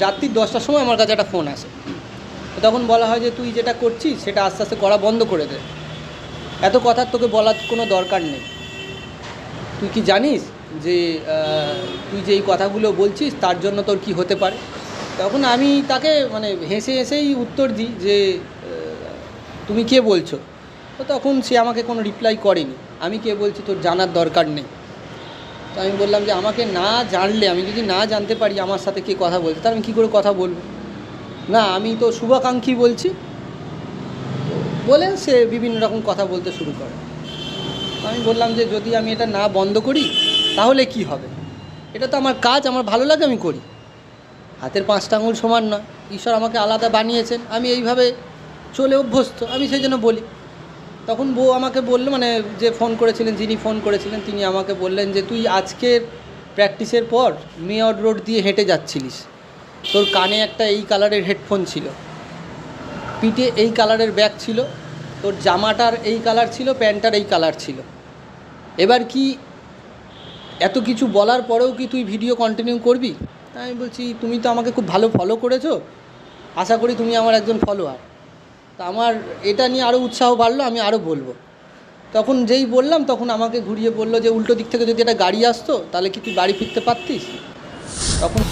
রাত্রি দশটার সময় আমার কাছে একটা ফোন আসে। তখন বলা হয় যে, তুই যেটা করছিস, সেটা আস্তে আস্তে করা বন্ধ করে দে। এত কথা তোকে বলার কোনো দরকার নেই। তুই কি জানিস যে তুই যে এই কথাগুলো বলছিস, তার জন্য তোর কি হতে পারে? তখন আমি তাকে মানে হেসে হেসেই উত্তর দিই যে তুমি কে বলছো? তো তখন সে আমাকে কোনো রিপ্লাই করেনি। আমি কে বলছি তোর জানার দরকার নেই। তো আমি বললাম যে আমাকে না জানলে, আমি যদি না জানতে পারি আমার সাথে কে কথা বলছে, তাহলে আমি কী করে কথা বলব? না, আমি তো শুভাকাঙ্ক্ষী বলছি। বলে সে বিভিন্ন রকম কথা বলতে শুরু করে। আমি বললাম যে যদি আমি এটা না বন্ধ করি, তাহলে কি হবে? এটা তো আমার কাজ, আমার ভালো লাগে, আমি করি। হাতের পাঁচটা আঙুল সমান নয়। ঈশ্বর আমাকে আলাদা বানিয়েছেন। আমি এইভাবে চলে অভ্যস্ত। আমি সেই জন্য বলি। তখন বউ আমাকে বলল মানে যে ফোন করেছিলেন, যিনি ফোন করেছিলেন, তিনি আমাকে বললেন যে, তুই আজকের প্র্যাকটিসের পর মেয়র রোড দিয়ে হেঁটে যাচ্ছিলিস। তোর কানে একটা এই কালারের হেডফোন ছিল। পিঠে এই কালারের ব্যাগ ছিল। তোর জামাটার এই কালার ছিল, প্যান্টটার এই কালার ছিল। এবার কি এত কিছু বলার পরেও কি তুই ভিডিও কন্টিনিউ করবি? আমি বলছি, তুমি তো আমাকে খুব ভালো ফলো করেছ। আশা করি তুমি আমার একজন ফলোয়ার তা আমার এটা নিয়ে আরও উৎসাহ বাড়লো, আমি আরও বলব। তখন যেই বললাম, তখন আমাকে ঘুরিয়ে বলল যে, উল্টো দিক থেকে যদি একটা গাড়ি আসতো, তাহলে কি তুই বাড়ি ফিরতে পারতিস? তখন